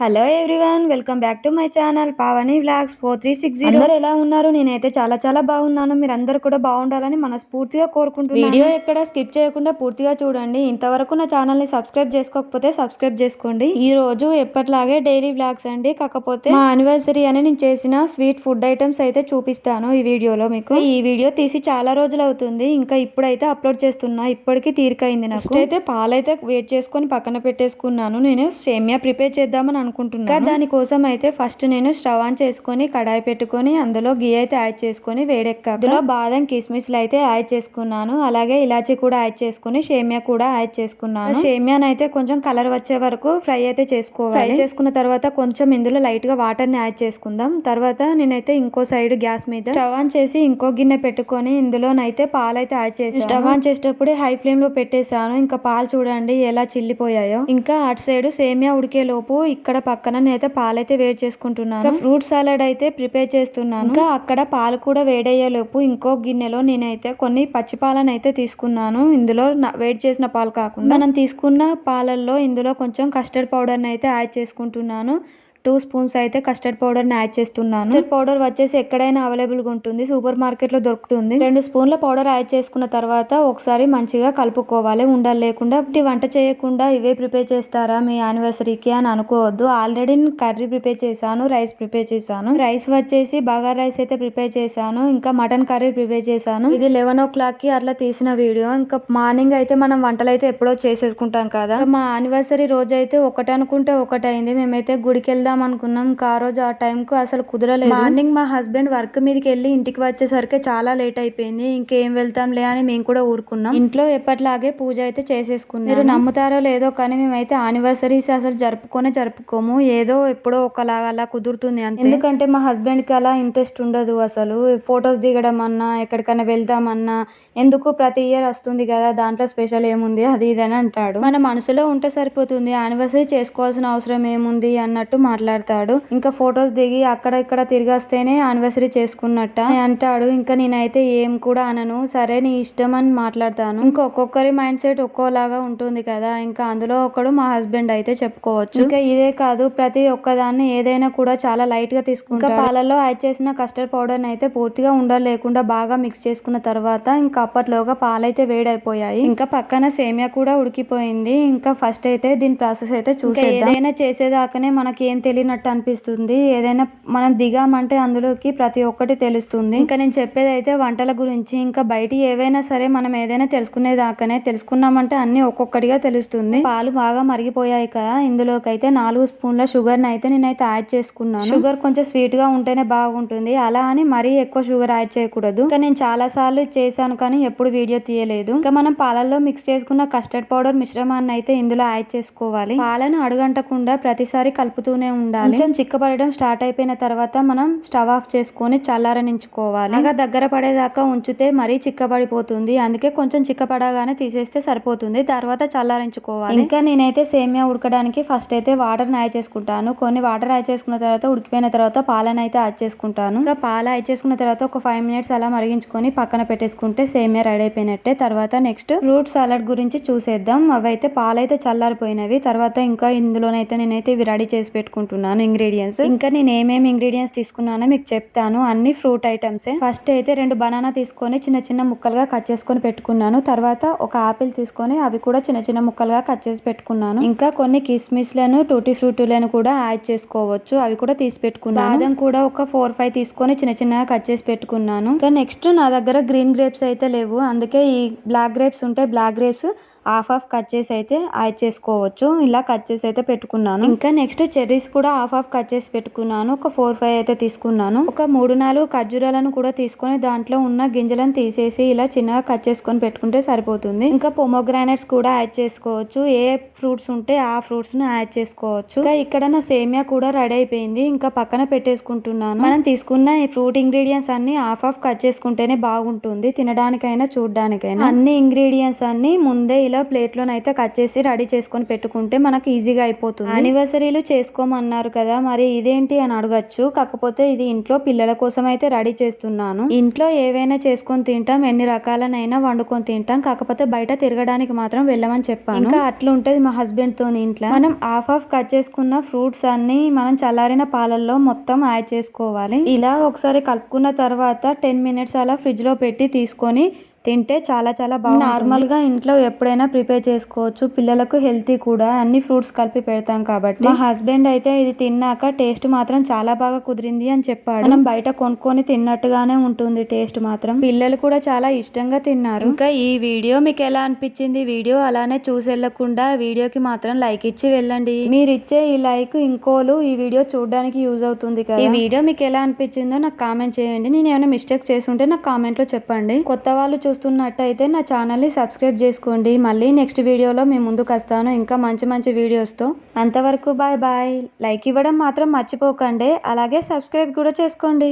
Hello everyone welcome back to my channel Pavani vlogs four three six zero అందరూ ఎలా ఉన్నారు? నేనైతే చాలా చాలా బాగున్నాను. మీరు అందరూ కూడా బాగుండాలని మనస్ఫూర్తిగా కోరుకుంటున్నాను. వీడియో ఎక్కడ స్కిప్ చేయకుండా పూర్తిగా చూడండి. ఇంతవరకు నా ఛానల్ని సబ్స్క్రైబ్ చేసుకోకపోతే సబ్స్క్రైబ్ చేసుకోండి. ఈ రోజు ఎప్పటిలాగే డైలీ వ్లాగ్స్ అండి. కాకపోతే మా యానివర్సరీ అని నేను చేసిన స్వీట్ ఫుడ్ ఐటమ్స్ అయితే చూపిస్తాను ఈ వీడియోలో మీకు. ఈ వీడియో తీసి చాలా రోజులు అవుతుంది. ఇంకా ఇప్పుడైతే అప్లోడ్ చేస్తున్నా. ఇప్పటికి తీరికైంది నాకు. అయితే పాలైతే వేట్ చేసుకొని పక్కన పెట్టేసుకున్నాను. నేను సేమియా ప్రిపేర్ చేద్దామని అనుకుంటున్నాను. దానికోసం అయితే ఫస్ట్ నేను స్టవ్ ఆన్ చేసుకొని కడాయి పెట్టుకొని అందులో గీ అయితే యాడ్ చేసుకొని వేడెక్కాక అందులో బాదం కిస్మిస్లు అయితే యాడ్ చేసుకున్నాను. అలాగే ఇలాచీ కూడా యాడ్ చేసుకుని సేమియా కూడా యాడ్ చేసుకున్నాను. సేమియాని అయితే కొంచెం కలర్ వచ్చే వరకు ఫ్రై అయితే చేసుకోవాలి. ఫ్రై చేసుకున్న తర్వాత కొంచెం ఇందులో లైట్గా వాటర్ని యాడ్ చేసుకుందాం. తర్వాత నేనైతే ఇంకో సైడ్ గ్యాస్ మీద స్టవ్ ఆన్ చేసి ఇంకో గిన్నె పెట్టుకొని ఇందులోనైతే పాలైతే యాడ్ చేసి స్టవ్ ఆన్ చేసేటప్పుడే హై ఫ్లేమ్లో పెట్టేశాను. ఇంకా పాలు చూడండి ఎలా చిల్లిపోయాయో. ఇంకా అటు సైడ్ సేమియా ఉడికే లోపు ఇక్కడ పక్కన నేనైతే పాలైతే వేడి చేసుకుంటున్నాను. ఫ్రూట్ సలాడ్ అయితే ప్రిపేర్ చేస్తున్నాను. ఇంకా అక్కడ పాలు కూడా వేడయ్యే లోపు ఇంకో గిన్నెలో నేనైతే కొన్ని పచ్చి పాలను అయితే తీసుకున్నాను. ఇందులో వేడి చేసిన పాలు కాకుండా. మనం తీసుకున్న పాలల్లో ఇందులో కొంచెం కస్టర్డ్ పౌడర్ అయితే యాడ్ చేసుకుంటున్నాను. టూ స్పూన్స్ అయితే కస్టర్డ్ పౌడర్ని యాడ్ చేస్తున్నాను. కస్టర్డ్ పౌడర్ వచ్చేసి ఎక్కడైనా అవైలబుల్గా ఉంటుంది సూపర్ మార్కెట్లో దొరుకుతుంది. రెండు స్పూన్ల పౌడర్ యాడ్ చేసుకున్న తర్వాత ఒకసారి మంచిగా కలుపుకోవాలి. ఉండలు లేకుండా ఈ వంట చేయకుండా ఇవే ప్రిపేర్ చేస్తారా మీ యానివర్సరీకి అని అనుకోవద్దు. ఆల్రెడీ నేను కర్రీ ప్రిపేర్ చేశాను రైస్ ప్రిపేర్ చేశాను. రైస్ వచ్చేసి బాగా రైస్ అయితే ప్రిపేర్ చేశాను ఇంకా మటన్ కర్రీ ప్రిపేర్ చేశాను. ఇది లెవెన్ ఓ క్లాక్కి అట్లా తీసిన వీడియో. ఇంకా మార్నింగ్ అయితే మనం వంటలు అయితే ఎప్పుడో చేసేసుకుంటాం కదా. మా యానివర్సరీ రోజు అయితే ఒకటి అనుకుంటే ఒకటి అయింది మేమైతే గుడికి వెళ్దాం అనుకున్నాం ఇంకా ఆ రోజు ఆ టైం కు అసలు కుదరలేదు. మార్నింగ్ మా హస్బెండ్ వర్క్ మీదకి వెళ్ళి ఇంటికి వచ్చేసరికి చాలా లేట్ అయిపోయింది. ఇంకేం వెళ్తాంలే అని మేము కూడా ఊరుకున్నాం. ఇంట్లో ఎప్పటిలాగే పూజ అయితే చేసేసుకున్నాం మీరు నమ్ముతారో లేదో కానీ మేమైతే యానివర్సరీస్ అసలు జరుపుకొనే జరుపుకోము. ఏదో ఎప్పుడో ఒకలాగా అలా కుదురుతుంది అంతే. ఎందుకంటే మా హస్బెండ్కి అలా ఇంట్రెస్ట్ ఉండదు అసలు. ఫొటోస్ దిగడం అన్నా ఎక్కడికైనా వెళ్దామన్నా ఎందుకు ప్రతి ఇయర్ వస్తుంది కదా దాంట్లో స్పెషల్ ఏముంది? అది ఇది అని అంటాడు. మన మనసులో ఉంటే సరిపోతుంది. యానివర్సరీ చేసుకోవాల్సిన అవసరం ఏముంది అన్నట్టు మాట్లాడతాడు. ఇంకా ఫొటోస్ దిగి అక్కడ ఇక్కడ తిరిగి వస్తేనే యానివర్సరీ చేసుకున్నట్ట అంటాడు. ఇంకా నేనైతే ఏం కూడా అనను. సరే నీ ఇష్టం అని మాట్లాడతాను. ఇంకా ఒక్కొక్కరి మైండ్ సెట్ ఒక్కోలాగా ఉంటుంది కదా. ఇంకా అందులో ఒకడు మా హస్బెండ్ అయితే చెప్పుకోవచ్చు. ఇంకా ఇదే కాదు ప్రతి ఒక్కదాన్ని ఏదైనా కూడా చాలా లైట్గా తీసుకుంటా ఇంకా పాలలో యాడ్ చేసిన కస్టర్డ్ పౌడర్ అయితే పూర్తిగా ఉండలు లేకుండా బాగా మిక్స్ చేసుకున్న తర్వాత ఇంకా అప్పట్లోగా పాలైతే వేడైపోయాయి. ఇంకా పక్కన సేమియా కూడా ఉడికిపోయింది. ఇంకా ఫస్ట్ అయితే దీని ప్రాసెస్ అయితే చూసేద్దాం. ఏదైనా చేసేదాకానే మనకి ఏం తెలియనట్టు అనిపిస్తుంది. ఏదైనా మనం దిగామంటే అందులోకి ప్రతి ఒక్కటి తెలుస్తుంది. ఇంకా నేను చెప్పేది అయితే వంటల గురించి ఇంకా బయట ఏవైనా సరే మనం ఏదైనా తెలుసుకునేదాకానే తెలుసుకున్నామంటే అన్ని ఒక్కొక్కటిగా తెలుస్తుంది. పాలు బాగా మరిగిపోయాయి కదా ఇందులోకి అయితే నాలుగు స్పూన్ల షుగర్ అయితే నేనైతే యాడ్ చేసుకున్నాను. షుగర్ కొంచెం స్వీట్గా ఉంటేనే బాగుంటుంది. అలా అని మరీ ఎక్కువ షుగర్ యాడ్ చేయకూడదు. ఇంకా నేను చాలా సార్లు చేశాను కానీ ఎప్పుడు వీడియో తీయలేదు. ఇంకా మనం పాలల్లో మిక్స్ చేసుకున్న కస్టర్డ్ పౌడర్ మిశ్రమాన్ని అయితే ఇందులో యాడ్ చేసుకోవాలి. పాలను అడుగంటకుండా ప్రతిసారి కలుపుతూనే ఉండాలి. కొంచెం చిక్కపడడం స్టార్ట్ అయిపోయిన తర్వాత మనం స్టవ్ ఆఫ్ చేసుకొని చల్లారనించుకోవాలి ఇంకా దగ్గర పడేదాకా ఉంచితే మరీ చిక్కబడిపోతుంది. అందుకే కొంచెం చిక్కపడగానే తీసేస్తే సరిపోతుంది. తర్వాత చల్లారించుకోవాలి ఇంకా నేనైతే సేమియా ఉడకడానికి ఫస్ట్ అయితే వాటర్ యాడ్ చేసుకుంటాను. కొన్ని వాటర్ యాడ్ చేసుకున్న తర్వాత ఉడికిపోయిన తర్వాత పాలను అయితే యాడ్ చేసుకుంటాను. ఇంకా పాలు యాడ్ చేసుకున్న తర్వాత ఒక ఫైవ్ మినిట్స్ అలా మరిగించుకొని పక్కన పెట్టేసుకుంటే సేమియా రెడీ అయిపోయినట్టే. తర్వాత నెక్స్ట్ ఫ్రూట్ సలాడ్ గురించి చూసేద్దాం. అవైతే పాలైతే చల్లారిపోయినవి. తర్వాత ఇంకా ఇందులోనైతే నేనైతే ఇవి రెడీ చేసి పెట్టుకుంటున్నాను ఇంగ్రీడియంట్స్ ఇంకా నేను ఏమేమి ఇంగ్రీడియంట్స్ తీసుకున్నానో మీకు చెప్తాను. అన్ని ఫ్రూట్ ఐటమ్స్ ఫస్ట్ అయితే రెండు బనానా తీసుకొని చిన్న చిన్న ముక్కలుగా కట్ చేసుకొని పెట్టుకున్నాను. తర్వాత ఒక ఆపిల్ తీసుకొని అవి కూడా చిన్న చిన్న ముక్కలుగా కట్ చేసి పెట్టుకున్నాను. ఇంకా కొన్ని కిస్మిస్లను టూటీ ఫ్రూటీలను కూడా యాడ్ చేసుకోవచ్చు. అవి కూడా తీసి పెట్టుకున్నాను. బాదం కూడా ఒక ఫోర్ ఫైవ్ తీసుకొని చిన్న చిన్నగా కట్ చేసి పెట్టుకున్నాను. ఇంకా నెక్స్ట్ నా దగ్గర గ్రీన్ గ్రేప్స్ అయితే లేవు. అందుకే ఈ బ్లాక్ గ్రేప్స్ ఉంటాయి black grapes half half cut చేసి అయితే యాడ్ చేసుకోవచ్చు. ఇలా కట్ చేసి అయితే పెట్టుకున్నాను. ఇంకా నెక్స్ట్ చెర్రీస్ కూడా హాఫ్ హాఫ్ కట్ చేసి పెట్టుకున్నాను. ఒక ఫోర్ ఫైవ్ అయితే తీసుకున్నాను. ఒక మూడు నాలుగు ఖర్జూరాలను కూడా తీసుకొని దాంట్లో ఉన్న గింజలను తీసేసి ఇలా చిన్నగా కట్ చేసుకొని పెట్టుకుంటే సరిపోతుంది. ఇంకా పొమోగ్రానైట్స్ కూడా యాడ్ చేసుకోవచ్చు. ఏ ఫ్రూట్స్ ఉంటే ఆ ఫ్రూట్స్ను యాడ్ చేసుకోవచ్చు. ఇంకా ఇక్కడ నా సేమియా కూడా రెడీ అయిపోయింది. ఇంకా పక్కన పెట్టేసుకుంటున్నాను. మనం తీసుకున్న ఈ ఫ్రూట్ ఇంగ్రీడియంట్స్ అన్ని హాఫ్ హాఫ్ కట్ చేసుకుంటేనే బాగుంటుంది. తినడానికైనా చూడడానికైనా. అన్ని ఇంగ్రీడియంట్స్ అన్ని ముందే ఇలా ప్లేట్లోనైతే కట్ చేసి రెడీ చేసుకొని పెట్టుకుంటే మనకి ఈజీగా అయిపోతుంది. యానివర్సరీలు చేసుకోమన్నారు కదా మరి ఇదేంటి అని అడగచ్చు. కాకపోతే ఇది ఇంట్లో పిల్లల కోసం అయితే రెడీ చేస్తున్నాను. ఇంట్లో ఏవైనా చేసుకొని తింటాం ఎన్ని రకాలనైనా వండుకొని తింటాం. కాకపోతే బయట తిరగడానికి మాత్రం వెళ్ళమని చెప్పాను. ఇంకా అట్లా ఉంటది మా హస్బెండ్తో ఇంట్లో. మనం హాఫ్ హాఫ్ కట్ చేసుకున్న ఫ్రూట్స్ అన్ని మనం చల్లారిన పాలల్లో మొత్తం యాడ్ చేసుకోవాలి. ఇలా ఒకసారి కలుపుకున్న తర్వాత టెన్ మినిట్స్ అలా ఫ్రిడ్జ్లో పెట్టి తీసుకొని తింటే చాలా చాలా బాగుంది నార్మల్గా ఇంట్లో ఎప్పుడైనా ప్రిపేర్ చేసుకోవచ్చు. పిల్లలకు హెల్తీ కూడా. అన్ని ఫ్రూట్స్ కలిపి పెడతాం కాబట్టి. మా హస్బెండ్ అయితే ఇది తిన్నాక టేస్ట్ మాత్రం చాలా బాగా కుదిరింది అని చెప్పాడు. మనం బయట కొనుక్కొని తిన్నట్టుగానే ఉంటుంది టేస్ట్ మాత్రం. పిల్లలు కూడా చాలా ఇష్టంగా తిన్నారు. ఇంకా ఈ వీడియో మీకు ఎలా అనిపించింది? వీడియో అలానే చూసి వెళ్ళకుండా వీడియోకి మాత్రం లైక్ ఇచ్చి వెళ్ళండి. మీరు ఇచ్చే ఈ లైక్ ఇంకోలు ఈ వీడియో చూడడానికి యూజ్ అవుతుంది కదా. ఈ వీడియో మీకు ఎలా అనిపించిందో నాకు కామెంట్ చేయండి. నేను ఏమైనా మిస్టేక్ చేసి ఉంటే నాకు కామెంట్లో చెప్పండి. కొత్త వాళ్ళు చూస్తున్నట్టయితే నా ఛానల్ని సబ్స్క్రైబ్ చేసుకోండి. మళ్ళీ నెక్స్ట్ వీడియోలో మేము ముందుకు వస్తాను. ఇంకా మంచి మంచి వీడియోస్తో. అంతవరకు బాయ్ బాయ్. లైక్ ఇవ్వడం మాత్రం మర్చిపోకండి. అలాగే సబ్స్క్రైబ్ కూడా చేసుకోండి.